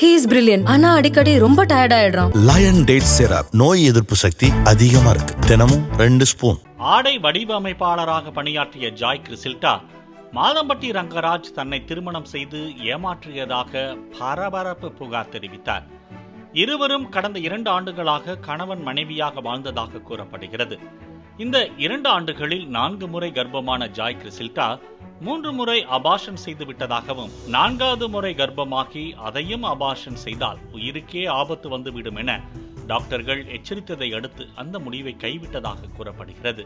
He is brilliant ஆனா அடிக்கடி ரொம்ப டயர்ட் ஆயிடுறான். லயன் டேட் சிரப் நோய் எதிர்ப்பு சக்தி அதிகமா இருக்கு. தினமும் ரெண்டு ஸ்பூன் ஆடை வடிவமைப்பாளராக பணியாற்றிய ஜாய் கிறிசில்டா மாதம்பட்டி ரங்கராஜ் தன்னை திருமணம் செய்து ஏமாற்றியதாக பரபரப்பு புகார் தெரிவித்தார். இருவரும் கடந்த இரண்டு ஆண்டுகளாக கணவன் மனைவியாக வாழ்ந்ததாக கூறப்படுகிறது. இந்த இரண்டு ஆண்டுகளில் நான்கு முறை கர்ப்பமான ஜாய் கிறிசில்டா மூன்று முறை அபாஷன் செய்து விட்டதாகவும் நான்காவது முறை கர்ப்பமாகி அதையும் அபாஷன் செய்தால் உயிருக்கே ஆபத்து வந்துவிடும் என டாக்டர்கள் எச்சரித்ததை அடுத்து அந்த முடிவை கைவிட்டதாக கூறப்படுகிறது.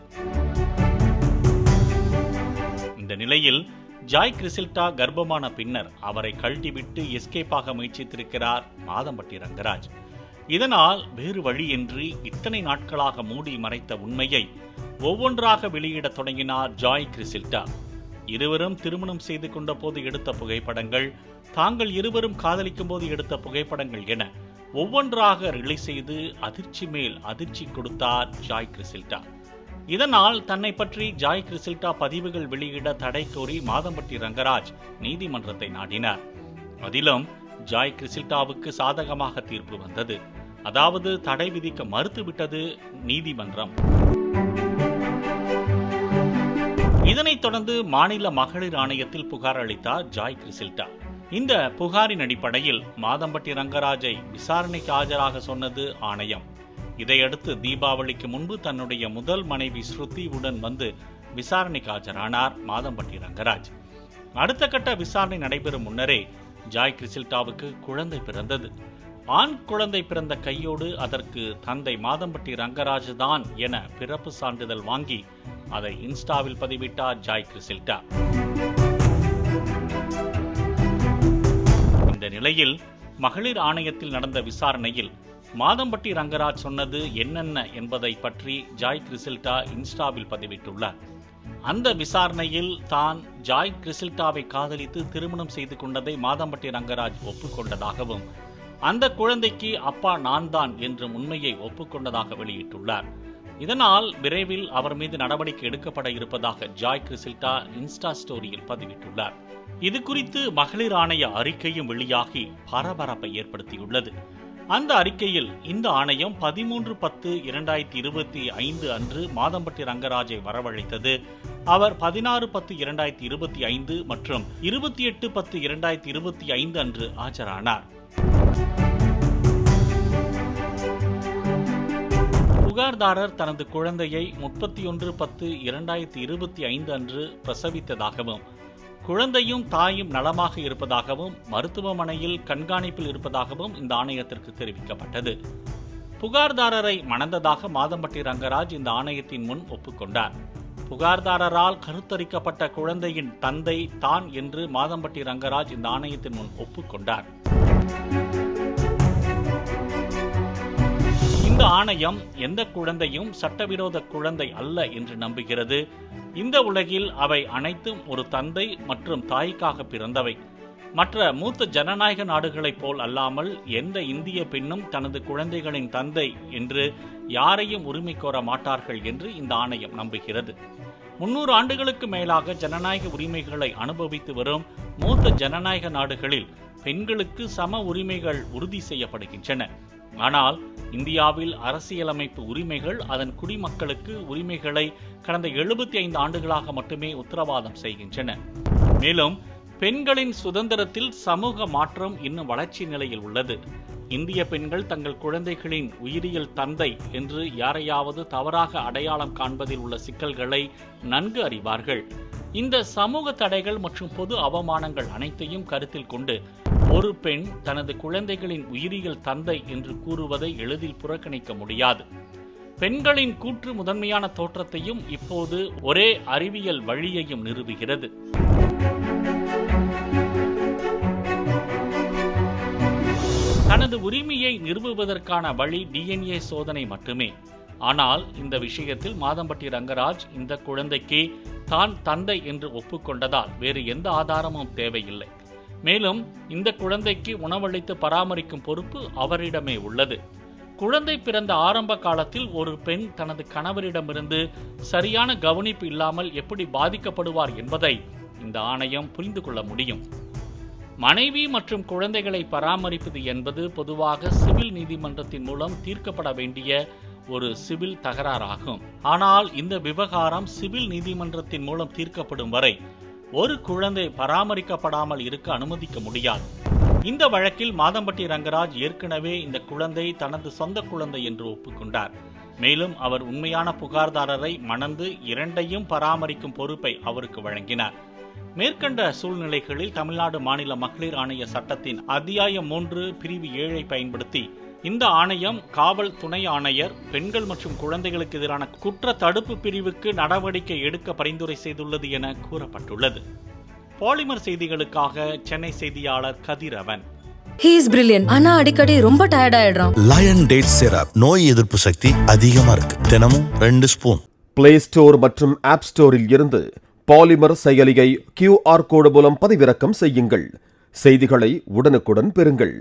இந்த நிலையில் ஜாய் கிறிசில்டா கர்ப்பமான பின்னர் அவரை கழட்டிவிட்டு எஸ்கேப்பாக முயற்சித்திருக்கிறார் மாதம்பட்டி ரங்கராஜ் இதனால் வேறு வழியின்றி இத்தனை நாட்களாக மூடி மறைத்த உண்மையை ஒவ்வொன்றாக வெளியிடத் தொடங்கினார் ஜாய் கிறிசில்டா இருவரும் திருமணம் செய்து கொண்ட போது எடுத்த புகைப்படங்கள் தாங்கள் இருவரும் காதலிக்கும் போது எடுத்த புகைப்படங்கள் என ஒவ்வொன்றாக ரிலீஸ் செய்து அதிர்ச்சி மேல் அதிர்ச்சி கொடுத்தார் ஜாய் கிறிசில்டா இதனால் தன்னை பற்றி ஜாய் கிறிசில்டா பதிவுகள் வெளியிட தடை கோரி மாதம்பட்டி ரங்கராஜ் நீதிமன்றத்தை நாடினார். அதிலும் ஜாய் கிறிசில்டாவுக்கு சாதகமாக தீர்ப்பு வந்தது. அதாவது தடை விதிக்க மறுத்துவிட்டது நீதிமன்றம். இதனைத் தொடர்ந்து மாநில மகளிர் ஆணையத்தில் புகார் அளித்தார் ஜாய் கிரிசில்டா இந்த புகாரின் அடிப்படையில் மாதம்பட்டி ரங்கராஜை விசாரணைக்கு ஆஜராக சொன்னது ஆணையம். இதையடுத்து தீபாவளிக்கு முன்பு தன்னுடைய முதல் மனைவி ஸ்ருதியுடன் வந்து விசாரணைக்கு ஆஜரானார் மாதம்பட்டி ரங்கராஜ். அடுத்த கட்ட விசாரணை நடைபெறும் முன்னரே ஜாய் கிரிசில்டாவுக்கு குழந்தை பிறந்தது. ஆண் குழந்தை பிறந்த கையோடு அதற்கு தந்தை மாதம்பட்டி ரங்கராஜ் தான் என பிறப்பு சான்றிதழ் வாங்கி அதை இன்ஸ்டாவில் பதிவிட்டார் ஜாய் கிறிசில்டா இந்த நிலையில் மகளிர் ஆணையத்தில் நடந்த விசாரணையில் மாதம்பட்டி ரங்கராஜ் சொன்னது என்னென்ன என்பதை பற்றி ஜாய் கிறிசில்டா இன்ஸ்டாவில் பதிவிட்டுள்ளார். அந்த விசாரணையில் தான் ஜாய் கிறிசில்டாவை காதலித்து திருமணம் செய்து கொண்டதை மாதம்பட்டி ரங்கராஜ் ஒப்புக்கொண்டதாகவும் அந்த குழந்தைக்கு அப்பா நான் தான் என்ற உண்மையை ஒப்புக்கொண்டதாக வெளியிட்டுள்ளார். இதனால் விரைவில் அவர் மீது நடவடிக்கை எடுக்கப்பட இருப்பதாக ஜாய் கிறிசில்டா இன்ஸ்டா ஸ்டோரியில் பதிவிட்டுள்ளார். இது குறித்து மகளிர் ஆணைய அறிக்கையும் வெளியாகி பரபரப்பை ஏற்படுத்தியுள்ளது. அந்த அறிக்கையில் இந்த ஆணையம் பதிமூன்று பத்து இரண்டாயிரத்தி இருபத்தி ஐந்து அன்று மாதம்பட்டி ரங்கராஜை வரவழைத்தது. அவர் பதினாறு பத்து இரண்டாயிரத்தி இருபத்தி ஐந்து மற்றும் இருபத்தி எட்டு பத்து இரண்டாயிரத்தி இருபத்தி ஐந்து அன்று ஆஜரானார். புகார்தாரர் தனது குழந்தையை முப்பத்தி ஒன்று பத்து இரண்டாயிரத்தி இருபத்தி ஐந்து அன்று பிரசவித்ததாகவும் குழந்தையும் தாயும் நலமாக இருப்பதாகவும் மருத்துவமனையில் கண்காணிப்பில் இருப்பதாகவும் இந்த ஆணையத்திற்கு தெரிவிக்கப்பட்டது. புகார்தாரரை மணந்ததாக மாதம்பட்டி ரங்கராஜ் இந்த ஆணையத்தின் முன் ஒப்புக்கொண்டார். புகார்தாரரால் கருத்தரிக்கப்பட்ட குழந்தையின் தந்தை தான் என்று மாதம்பட்டி ரங்கராஜ் இந்த ஆணையத்தின் முன் ஒப்புக்கொண்டார். ஆணையம் எந்த குழந்தையும் சட்டவிரோத குழந்தை அல்ல என்று நம்புகிறது. இந்த உலகில் அவை அனைத்தும் ஒரு தந்தை மற்றும் தாய்க்காக பிறந்தவை. மற்ற மூத்த ஜனநாயக நாடுகளைப் போல் அல்லாமல் எந்த இந்திய பெண்ணும் தனது குழந்தைகளின் தந்தை என்று யாரையும் உரிமை கோர மாட்டார்கள் என்று இந்த ஆணையம் நம்புகிறது. முன்னூறு ஆண்டுகளுக்கு மேலாக ஜனநாயக உரிமைகளை அனுபவித்து வரும் மூத்த ஜனநாயக நாடுகளில் பெண்களுக்கு சம உரிமைகள் உறுதி செய்யப்படுகின்றன. ஆனால் இந்தியாவில் அரசியலமைப்பு உரிமைகள் அதன் குடிமக்களுக்கு உரிமைகளை கடந்த எழுபத்தி ஐந்து ஆண்டுகளாக மட்டுமே உத்தரவாதம் செய்கின்றன. மேலும் பெண்களின் சுதந்திரத்தில் சமூக மாற்றம் இன்னும் வளர்ச்சி நிலையில் உள்ளது. இந்திய பெண்கள் தங்கள் குழந்தைகளின் உயிரியல் தந்தை என்று யாரையாவது தவறாக அடையாளம் காண்பதில் உள்ள சிக்கல்களை நன்கு அறிவார்கள். இந்த சமூக தடைகள் மற்றும் பொது அவமானங்கள் அனைத்தையும் கருத்தில் கொண்டு ஒரு பெண் தனது குழந்தைகளின் உயிரியல் தந்தை என்று கூறுவதை எளிதில் புறக்கணிக்க முடியாது. பெண்களின் கூற்று முதன்மையான தோற்றத்தையும் இப்போது ஒரே அறிவியல் வழியையும் நிறுவுகிறது. தனது உரிமையை நிறுவுவதற்கான வழி டிஎன்ஏ சோதனை மட்டுமே. ஆனால் இந்த விஷயத்தில் மாதம்பட்டி ரங்கராஜ் இந்த குழந்தைக்கு தான் தந்தை என்று ஒப்புக்கொண்டதால் வேறு எந்த ஆதாரமும் தேவையில்லை. மேலும் இந்த குழந்தைக்கு உணவளித்து பராமரிக்கும் பொறுப்பு அவரிடமே உள்ளது. குழந்தை பிறந்த ஆரம்ப காலத்தில் ஒரு பெண் தனது கணவரிடமிருந்து சரியான கவனிப்பு இல்லாமல் எப்படி பாதிக்கப்படுவார் என்பதை இந்த ஆணையம் புரிந்து கொள்ள முடியும். மனைவி மற்றும் குழந்தைகளை பராமரிப்பது என்பது பொதுவாக சிவில் நீதிமன்றத்தின் மூலம் தீர்க்கப்பட வேண்டிய ஒரு சிவில் தகராறாகும். ஆனால் இந்த விவகாரம் சிவில் நீதிமன்றத்தின் மூலம் தீர்க்கப்படும் வரை ஒரு குழந்தை பராமரிக்கப்படாமல் இருக்க அனுமதிக்க முடியாது. இந்த வழக்கில் மாதம்பட்டி ரங்கராஜ் ஏற்கனவே இந்த குழந்தை தனது சொந்த குழந்தை என்று ஒப்புக்கொண்டார். மேலும் அவர் உண்மையான புகார்தாரரை மணந்து இரண்டையும் பராமரிக்கும் பொறுப்பை அவருக்கு வழங்கினார். மேற்கண்ட சூழ்நிலைகளில் தமிழ்நாடு மாநில மகளிர் ஆணைய சட்டத்தின் அத்தியாயம் மூன்று பிரிவு ஏழை பயன்படுத்தி இந்த ஆணையம் காவல் துணை ஆணையர் பெண்கள் மற்றும் குழந்தைகளுக்கு எதிரான குற்ற தடுப்பு பிரிவுக்கு நடவடிக்கை எடுக்க பரிந்துரை செய்துள்ளது என கூறப்பட்டுள்ளது. பாலிமர் செய்திகளுக்காக சென்னை செய்தியாளர் கதிரவன் ஹீ இஸ் பிரில்லியன் ஆனா அடிக்கடி ரொம்ப டயர்ட் ஆயிடுறான். லயன் டேட் சிரப் நோய் எதிர்ப்பு சக்தி அதிகமா இருக்கு. தினமும் ரெண்டு ஸ்பூன் பிளே ஸ்டோர் மற்றும் ஆப் ஸ்டோரில் இருந்து பாலிமர் செயலியை கியூஆர் கோடு மூலம் பதிவிறக்கம் செய்யுங்கள். செய்திகளை உடனுக்குடன் பெறுங்கள்.